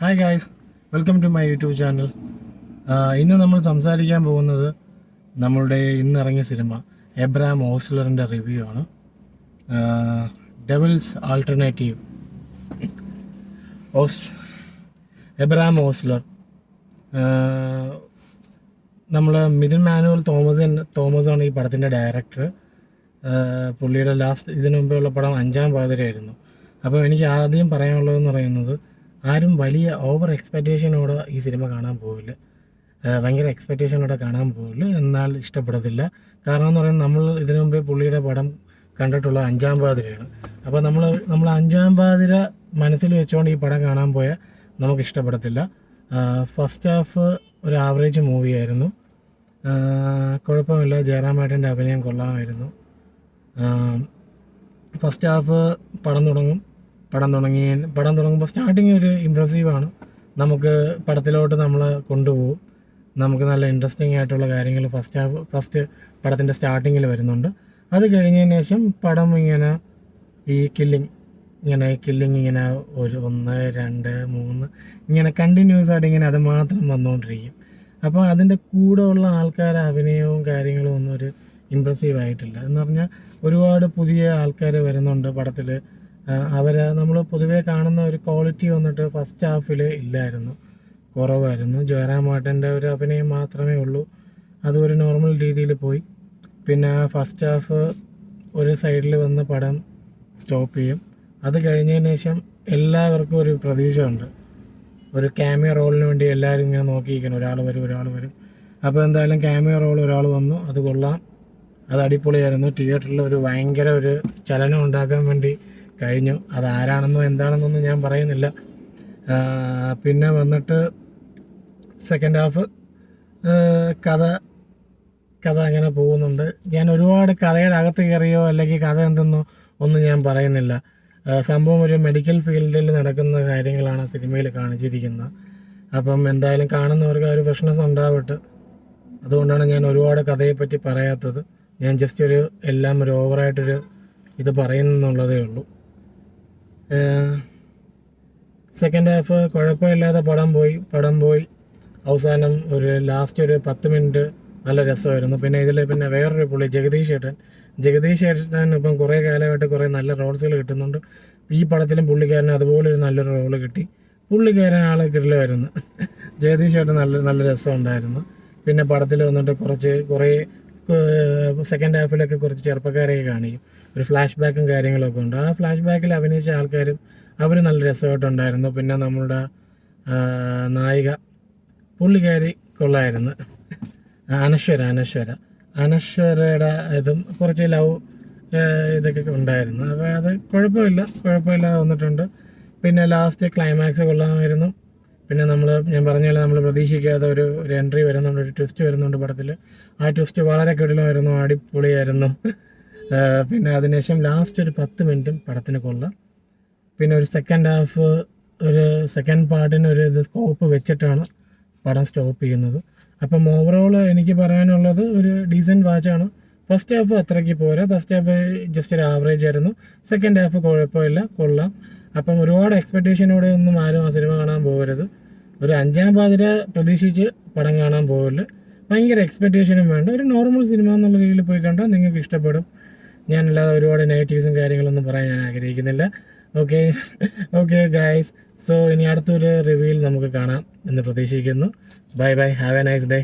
Hi guys welcome to my YouTube channel ഇന്ന് നമ്മൾ സംസാരിക്കാൻ പോകുന്നത് നമ്മളുടെ ഇന്നിറങ്ങിയ സിനിമ എബ്രാം ഓസ്ലറിന്റെ റിവ്യൂ ആണ്. Devil's alternative of Abraham Ozler. നമ്മൾ മിഥുൻ മാനുവൽ തോമസ് തോമസ് ആണ് ഈ പടത്തിന്റെ ഡയറക്ടർ പുള്ളിയുടെ ലാസ്റ്റ് ഇതിനു മുമ്പേ ഉള്ള പടം അഞ്ചാം പാതിരയായിരുന്നു. അപ്പോൾ എനിക്ക് ആദ്യം പറയാനുള്ളതെന്ന് പറയുന്നത് ആരും വലിയ ഓവർ എക്സ്പെക്റ്റേഷനോടെ ഈ സിനിമ കാണാൻ പോവില്ല. ഭയങ്കര എക്സ്പെക്റ്റേഷനോടെ കാണാൻ പോവില്ല. എന്നാൽ ഇഷ്ടപ്പെടത്തില്ല. കാരണം എന്ന് പറയുന്നത് നമ്മൾ ഇതിനു മുമ്പേ പുള്ളിയുടെ പടം കണ്ടിട്ടുള്ള അഞ്ചാം പാതിരയാണ്. അപ്പോൾ നമ്മൾ നമ്മൾ അഞ്ചാം പാതിര മനസ്സിൽ വെച്ചുകൊണ്ട് ഈ പടം കാണാൻ പോയാൽ നമുക്ക് ഇഷ്ടപ്പെടത്തില്ല. ഫസ്റ്റ് ഹാഫ് ഒരു ആവറേജ് മൂവിയായിരുന്നു കുഴപ്പമില്ല. ജയറാമേട്ടന്റെ അഭിനയം കൊള്ളാമായിരുന്നു. ഫസ്റ്റ് ഹാഫ് പടം തുടങ്ങും. പടം തുടങ്ങി പടം തുടങ്ങുമ്പോൾ സ്റ്റാർട്ടിങ് ഒരു ഇമ്പ്രസീവാണ് നമുക്ക് പടത്തിലോട്ട് നമ്മൾ കൊണ്ടുപോകും. നമുക്ക് നല്ല ഇൻട്രസ്റ്റിംഗ് ആയിട്ടുള്ള കാര്യങ്ങൾ ഫസ്റ്റ് ഹാഫ് ഫസ്റ്റ് പടത്തിന്റെ സ്റ്റാർട്ടിങ്ങിൽ വരുന്നുണ്ട്. അത് കഴിഞ്ഞതിന് ശേഷം പടം ഇങ്ങനെ ഈ കില്ലിങ് ഇങ്ങനെ കില്ലിങ് ഇങ്ങനെ ഒരു ഒന്ന് രണ്ട് മൂന്ന് ഇങ്ങനെ കണ്ടിന്യൂസ് ആയിട്ട് ഇങ്ങനെ അത് മാത്രം വന്നുകൊണ്ടിരിക്കും അപ്പോൾ അതിന്റെ കൂടെ ഉള്ള ആൾക്കാരെ അഭിനയവും കാര്യങ്ങളും ഒന്നും ഒരു ഇമ്പ്രസീവ് ആയിട്ടില്ല. എന്ന് പറഞ്ഞാൽ ഒരുപാട് പുതിയ ആൾക്കാർ വരുന്നുണ്ട് പടത്തിൽ അവരെ നമ്മൾ പൊതുവേ കാണുന്ന ഒരു ക്വാളിറ്റി വന്നിട്ട് ഫസ്റ്റ് ഹാഫിൽ ഇല്ലായിരുന്നു. കുറവായിരുന്നു. ജയറാമേട്ടന്റെ ഒരു അഭിനയം മാത്രമേ ഉള്ളൂ. അത് ഒരു നോർമൽ രീതിയിൽ പോയി. പിന്നെ ഫസ്റ്റ് ഹാഫ് ഒരു സൈഡിൽ വന്ന് പടം സ്റ്റോപ്പ് ചെയ്യും. അത് കഴിഞ്ഞതിന് ശേഷം എല്ലാവർക്കും ഒരു പ്രതീക്ഷ ഉണ്ട് ഒരു ക്യാമിയ റോളിന് വേണ്ടി എല്ലാവരും ഇങ്ങനെ നോക്കിയിരിക്കണം ഒരാൾ വരും ഒരാൾ വരും. അപ്പോൾ എന്തായാലും ക്യാമിയ റോൾ ഒരാൾ വന്നു. അത് കൊള്ളാം. അത് അടിപൊളിയായിരുന്നു. തിയേറ്ററിൽ ഒരു ഭയങ്കര ഒരു ചലനം ഉണ്ടാക്കാൻ വേണ്ടി കഴിഞ്ഞു. അത് ആരാണെന്നോ എന്താണെന്നൊന്നും ഞാൻ പറയുന്നില്ല. പിന്നെ വന്നിട്ട് സെക്കൻഡ് ഹാഫ് കഥ കഥ അങ്ങനെ പോകുന്നുണ്ട്. ഞാൻ ഒരുപാട് കഥയുടെ അകത്ത് കയറിയോ അല്ലെങ്കിൽ കഥ എന്തെന്നോ ഒന്നും ഞാൻ പറയുന്നില്ല. സംഭവം ഒരു മെഡിക്കൽ ഫീൽഡിൽ നടക്കുന്ന കാര്യങ്ങളാണ് സിനിമയിൽ കാണിച്ചിരിക്കുന്നത്. അപ്പം എന്തായാലും കാണുന്നവർക്ക് ഒരു ഫ്രഷ്നെസ് ഉണ്ടാവട്ടെ. അതുകൊണ്ടാണ് ഞാൻ ഒരുപാട് കഥയെപ്പറ്റി പറയാത്തത്. ഞാൻ ജസ്റ്റ് ഒരു എല്ലാം ഒരു ഓവറായിട്ടൊരു ഇത് പറയുന്നുള്ളതേ ഉള്ളൂ. സെക്കൻഡ് ഹാഫ് കുഴപ്പമില്ലാതെ പടം പോയി പടം പോയി. അവസാനം ഒരു ലാസ്റ്റ് ഒരു പത്ത് മിനിറ്റ് നല്ല രസമായിരുന്നു. പിന്നെ ഇതിൽ പിന്നെ വേറൊരു പുള്ളി ജഗദീഷ് ഏട്ടൻ. ജഗദീഷ് ഏട്ടൻ ഇപ്പം കുറേ കാലമായിട്ട് കുറേ നല്ല റോൾസുകൾ കിട്ടുന്നുണ്ട്. ഈ പടത്തിലും പുള്ളിക്കാരന് അതുപോലെ ഒരു നല്ലൊരു റോൾ കിട്ടി. പുള്ളിക്കാരൻ ആൾ കിട്ടില്ലായിരുന്നു ജഗദീഷ് ഏട്ടൻ നല്ല നല്ല രസമുണ്ടായിരുന്നു. പിന്നെ പടത്തിൽ വന്നിട്ട് കുറച്ച് കുറേ സെക്കൻഡ് ഹാഫിലൊക്കെ കുറച്ച് ചെറുപ്പക്കാരെയൊക്കെ കാണിക്കും. ഒരു ഫ്ലാഷ് ബാക്കും കാര്യങ്ങളൊക്കെ ഉണ്ട്. ആ ഫ്ലാഷ് ബാക്കിൽ അഭിനയിച്ച ആൾക്കാരും അവർ നല്ല രസമായിട്ടുണ്ടായിരുന്നു. പിന്നെ നമ്മളുടെ നായിക പുള്ളിക്കാരി കൊള്ളായിരുന്നു. അനശ്വര അനശ്വര. അനശ്വരയുടെ ഇതും കുറച്ച് ലവ് ഇതൊക്കെ ഉണ്ടായിരുന്നു. അപ്പോൾ അത് കുഴപ്പമില്ല കുഴപ്പമില്ലാതെ വന്നിട്ടുണ്ട്. പിന്നെ ലാസ്റ്റ് ക്ലൈമാക്സ് കൊള്ളാമായിരുന്നു. പിന്നെ നമ്മൾ ഞാൻ പറഞ്ഞ പോലെ നമ്മൾ പ്രതീക്ഷിക്കാത്ത ഒരു ഒരു എൻട്രി വരുന്നുണ്ട് ഒരു ട്വിസ്റ്റ് വരുന്നുണ്ട് പടത്തിൽ ആ ട്വിസ്റ്റ് വളരെ കിടിലമായിരുന്നു അടിപൊളിയായിരുന്നു. പിന്നെ അതിനുശേഷം ലാസ്റ്റ് ഒരു പത്ത് മിനിറ്റും പടത്തിന് കൊള്ളാം. പിന്നെ ഒരു സെക്കൻഡ് ഹാഫ് ഒരു സെക്കൻഡ് പാർട്ടിന് ഒരു ഇത് സ്കോപ്പ് വെച്ചിട്ടാണ് പടം സ്റ്റോപ്പ് ചെയ്യുന്നത്. അപ്പം ഓവറോൾ എനിക്ക് പറയാനുള്ളത് ഒരു ഡീസന്റ് വാച്ചാണ് ഫസ്റ്റ് ഹാഫ് അത്രയ്ക്ക് പോരാ. ഫസ്റ്റ് ഹാഫ് ജസ്റ്റ് ഒരു ആവറേജ് ആയിരുന്നു. സെക്കൻഡ് ഹാഫ് കുഴപ്പമില്ല. കൊള്ളാം. അപ്പം ഒരുപാട് എക്സ്പെക്റ്റേഷനോടെ ഒന്നും ആരും ആ സിനിമ കാണാൻ പോകരുത്. ഒരു അഞ്ചാം പാതിര പ്രതീക്ഷിച്ച് പടം കാണാൻ പോകരുത്. ഭയങ്കര എക്സ്പെക്റ്റേഷനും വേണ്ട. ഒരു നോർമൽ സിനിമ എന്നുള്ള രീതിയിൽ പോയി കണ്ടാൽ നിങ്ങൾക്ക് ഇഷ്ടപ്പെടും. ഞാനല്ലാതെ ഒരുപാട് നെഗറ്റീവ്സും കാര്യങ്ങളൊന്നും പറയാൻ ഞാൻ ആഗ്രഹിക്കുന്നില്ല. ഓക്കെ ഓക്കെ ഗായ്സ് സോ ഇനി അടുത്തൊരു റിവ്യൂയിൽ നമുക്ക് കാണാം എന്ന് പ്രതീക്ഷിക്കുന്നു. Bye bye have a nice day